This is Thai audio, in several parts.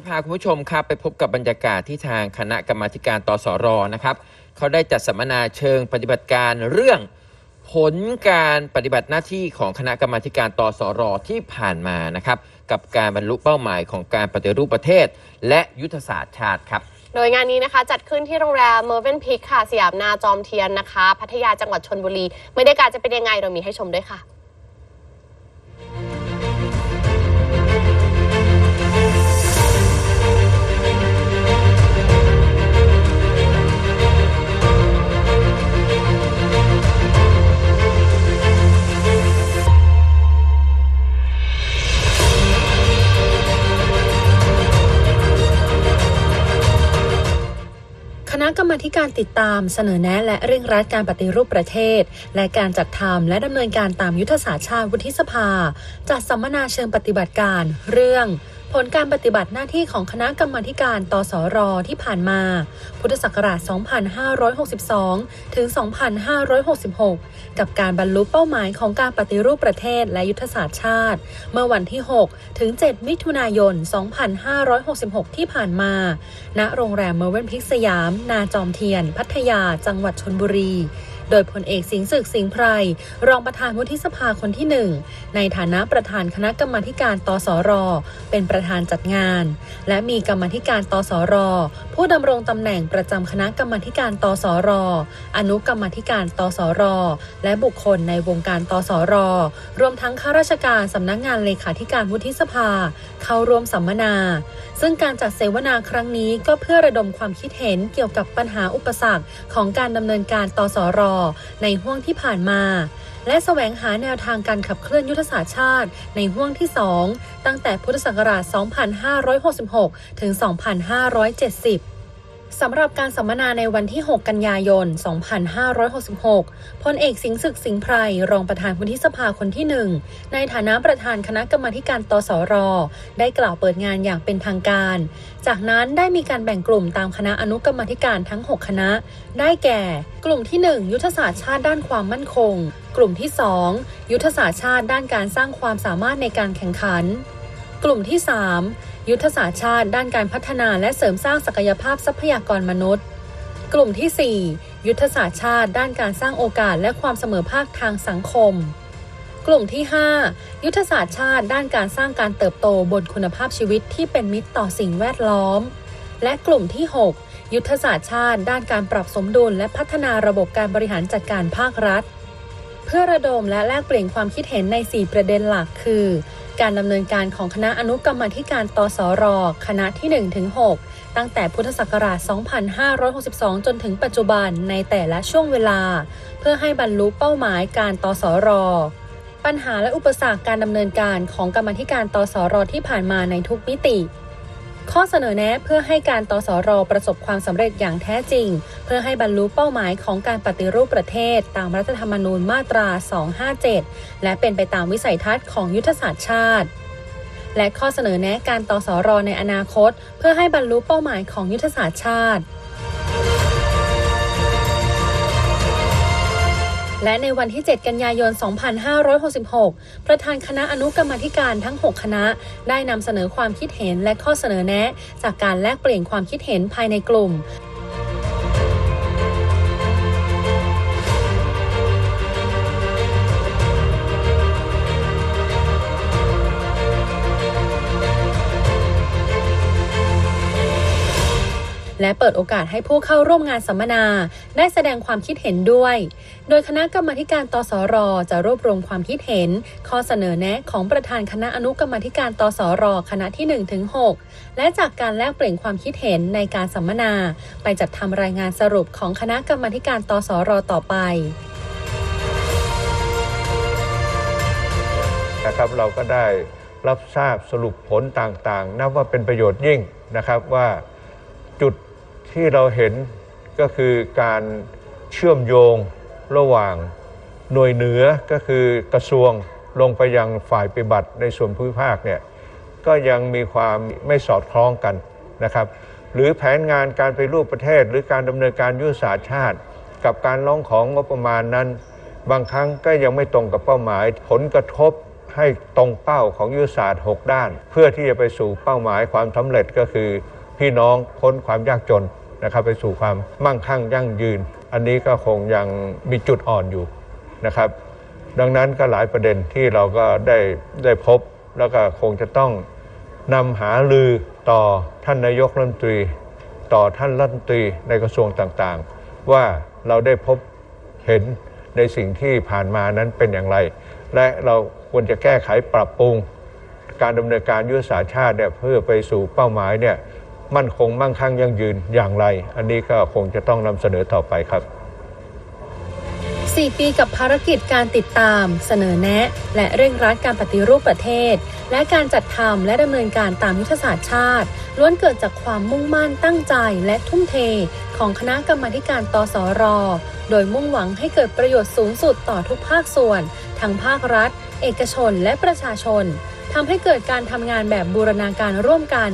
จะพาคุณผู้ชมครับไปพบกับบรรยากาศที่ทางคณะกรรมาการตสรนะครับเขาได้จัดสัมมนาเชิงปฏิบัติการเรื่องผลการปฏิบัติหน้าที่ของคณะกรรมาการตสรที่ผ่านมานะครับกับการบรรลุเป้าหมายของการปฏิรูปประเทศ และยุทธศาสตร์ชาติครับ โดยงานนี้นะคะจัดขึ้นที่โรงแรมเมอร์เวนพิกค่ะสยามนาจอมเทียนนะคะ พัทยาจังหวัดชนบุรีบรรยากาศจะเป็นยังไงเรามีให้ชมด้วยค่ะ กรรมธิการติดตามเสนอแนะและเร่งรัดการปฏิรูปประเทศ และการจัดทำและดำเนินการตามยุทธศาสตร์ชาติวุฒิสภา จัดสัมมนาเชิงปฏิบัติการเรื่อง ผลการปฏิบัติหน้าที่ของคณะกรรมาการตสรที่ผ่านมา พุทธศักราช 2562 ถึง 2566 กับการบรรลุเป้าหมายของการปฏิรูปประเทศและยุทธศาสตร์ชาติ เมื่อวันที่ 6 ถึง 7 มิถุนายน 2566 ที่ผ่านมา ณ โรงแรมเมอร์เวนพิกสยาม นาจอมเทียน พัทยา จังหวัดชนบุรี โดยพลเอกสิงห์ศึกสิงห์ไพรรองประธานวุฒิสภาคนที่หนึ่งในฐานะประธานคณะกรรมาการตสร เป็นประธานจัดงาน และมีกรรมาธิการตสร ผู้ดำรงตำแหน่งประจำคณะกรรมาการตสร อนุกรรมาธิการตสร และบุคคลในวงการตสร รวมทั้งข้าราชการสำนักงานเลขาธิการวุฒิสภา เข้าร่วมสัมมนา ซึ่งการจัดเสวนาครั้งนี้ก็เพื่อระดมความคิดเห็นเกี่ยวกับปัญหาอุปสรรคของการดำเนินการตสรในห่วงที่ผ่านมา และแสวงหาแนวทางการขับเคลื่อนยุทธศาสตร์ชาติ ในห่วงที่ 2 ตั้งแต่พุทธศักราช 2566 ถึง 2570 สำหรับการสัมมนาในวันที่ 6 กันยายน 2566 พลเอกสิงศึกสิงห์ไพร รองประธานวุฒิสภาคนที่ 1 ในฐานะประธานคณะกรรมาการตสร ได้กล่าวเปิดงานอย่างเป็นทางการ จากนั้นได้มีการแบ่งกลุ่มตามคณะอนุกรรมาธิการทั้ง 6 คณะ ได้แก่ กลุ่มที่ 1 ยุทธศาสตร์ชาติด้านความมั่นคง กลุ่มที่ 2 ยุทธศาสตร์ชาติด้านการสร้างความสามารถในการแข่งขัน กลุ่มที่ 3 ยุทธศาสตร์ชาติด้านการพัฒนาและเสริมสร้างศักยภาพทรัพยากรมนุษย์ กลุ่มที่ 4 ยุทธศาสตร์ชาติ ด้านการสร้างโอกาสและความเสมอภาคทางสังคม กลุ่มที่ 5 ยุทธศาสตร์ชาติ ด้านการสร้างการเติบโตบนคุณภาพชีวิตที่เป็นมิตรต่อสิ่งแวดล้อม และกลุ่มที่ 6 ยุทธศาสตร์ชาติ ด้านการปรับสมดุล และพัฒนาระบบการบริหารจัดการภาครัฐ เพื่อระดมและแลกเปลี่ยนความคิดเห็นใน 4 ประเด็นหลักคือ การดำเนินการของคณะอนุกรรมธิการตสร คณะที่1ถึง6ตั้งแต่พุทธศักราช 2562 จนถึงปัจจุบันในแต่ละช่วงเวลา เพื่อให้บรรลุเป้าหมายการตสร ปัญหาและอุปสรรคการดำเนินการของกรรมธิการตสรที่ผ่านมาในทุกมิติ ข้อเสนอแนะเพื่อให้การตสรประสบความสำเร็จอย่างแท้จริง เพื่อให้บรรลุเป้าหมายของการปฏิรูปประเทศ ตามรัฐธรรมนูญมาตรา 257 และเป็นไปตามวิสัยทัศน์ของยุทธศาสตร์ชาติ และข้อเสนอแนะการตสรในอนาคต เพื่อให้บรรลุเป้าหมายของยุทธศาสตร์ชาติ และในวันที่ 7 กันยายน 2566 ประธานคณะอนุกรรมธิการทั้ง 6 คณะ ได้นำเสนอความคิดเห็นและข้อเสนอแนะ จากการแลกเปลี่ยนความคิดเห็นภายในกลุ่ม และเปิดโอกาสให้ผู้เข้าร่วมงานสัมมนา ได้แสดงความคิดเห็นด้วย โดยคณะกรรมาการตสร จะรวบรวมความคิดเห็น ข้อเสนอแนะของประธานคณะอนุกรรมาธิการตสร คณะที่ 1 ถึง 6 และจากการแลกเปลี่ยนความคิดเห็นในการสัมมนา ไปจัดทำรายงานสรุปของคณะกรรมาการตสร ต่อไปนะครับเราก็ได้รับทราบสรุปผลต่างๆ นับว่าเป็นประโยชน์ยิ่งนะครับว่าจุด ที่เราเห็นก็คือการเชื่อมโยงระหว่างหน่วยเหนือก็คือกระทรวงลงไปยังฝ่ายปฏิบัติในส่วนภูมิภาคเนี่ยก็ยังมีความไม่สอดคล้องกันนะครับ หรือแผนงานการไปรูปประเทศ หรือการดำเนินการยุทธศาสตร์ชาติ กับการร้องของงบประมาณนั้น บางครั้งก็ยังไม่ตรงกับเป้าหมาย ผลกระทบให้ตรงเป้าของยุทธศาสตร์ 6 ด้าน เพื่อที่จะไปสู่เป้าหมายความสำเร็จก็คือ พี่น้องพ้นความยากจน นะครับไปสู่ความมั่งคั่งยั่งยืน อันนี้ก็คงยังมีจุดอ่อนอยู่นะครับ ดังนั้นก็หลายประเด็นที่เราก็ได้ได้พบแล้วก็คงจะต้องนำหาลือต่อท่านนายกรัฐมนตรี ต่อท่านรัฐมนตรีในกระทรวงต่างๆ ว่าเราได้พบเห็นในสิ่งที่ผ่านมานั้นเป็นอย่างไร และเราควรจะแก้ไขปรับปรุง การดำเนินการยุทธศาสตร์ชาติเนี่ยเพื่อไปสู่เป้าหมายเนี่ย มั่นคงมั่งคั่งยั่งยืนอย่างไร อันนี้ก็คงจะต้องนำเสนอต่อไปครับ 4 ปีกับภารกิจการติดตาม เสนอแนะ และเร่งรัดการปฏิรูปประเทศ และการจัดทำและดำเนินการตามยุทธศาสตร์ชาติ ล้วนเกิดจากความมุ่งมั่นตั้งใจและทุ่มเท ของคณะกรรมาธิการตสรโดยมุ่งหวังให้เกิดประโยชน์สูงสุดต่อทุกภาคส่วน ทั้งภาครัฐ เอกชนและประชาชนทำให้เกิดการทำงานแบบบูรณาการร่วมกัน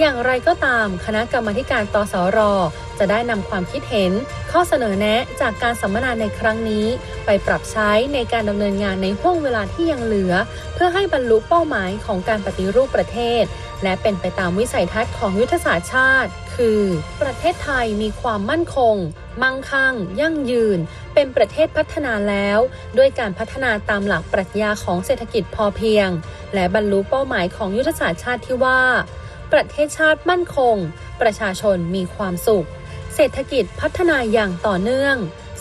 อย่างไรก็ตาม คณะกรรมการตสร จะได้นำความคิดเห็น ข้อเสนอแนะจากการสัมมนาในครั้งนี้ ไปปรับใช้ในการดำเนินงานในห่วงเวลาที่ยังเหลือ เพื่อให้บรรลุเป้าหมายของการปฏิรูปประเทศ และเป็นไปตามวิสัยทัศน์ของยุทธศาสตร์ชาติ คือ ประเทศไทยมีความมั่นคง มั่งคั่ง ยั่งยืน เป็นประเทศพัฒนาแล้ว ด้วยการพัฒนาตามหลักปรัชญาของเศรษฐกิจพอเพียง และบรรลุเป้าหมายของยุทธศาสตร์ชาติที่ว่า ประเทศชาติมั่นคง ประชาชนมีความสุข เศรษฐกิจพัฒนาอย่างต่อเนื่อง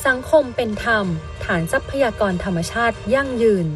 สังคมเป็นธรรม ฐานทรัพยากรธรรมชาติยั่งยืน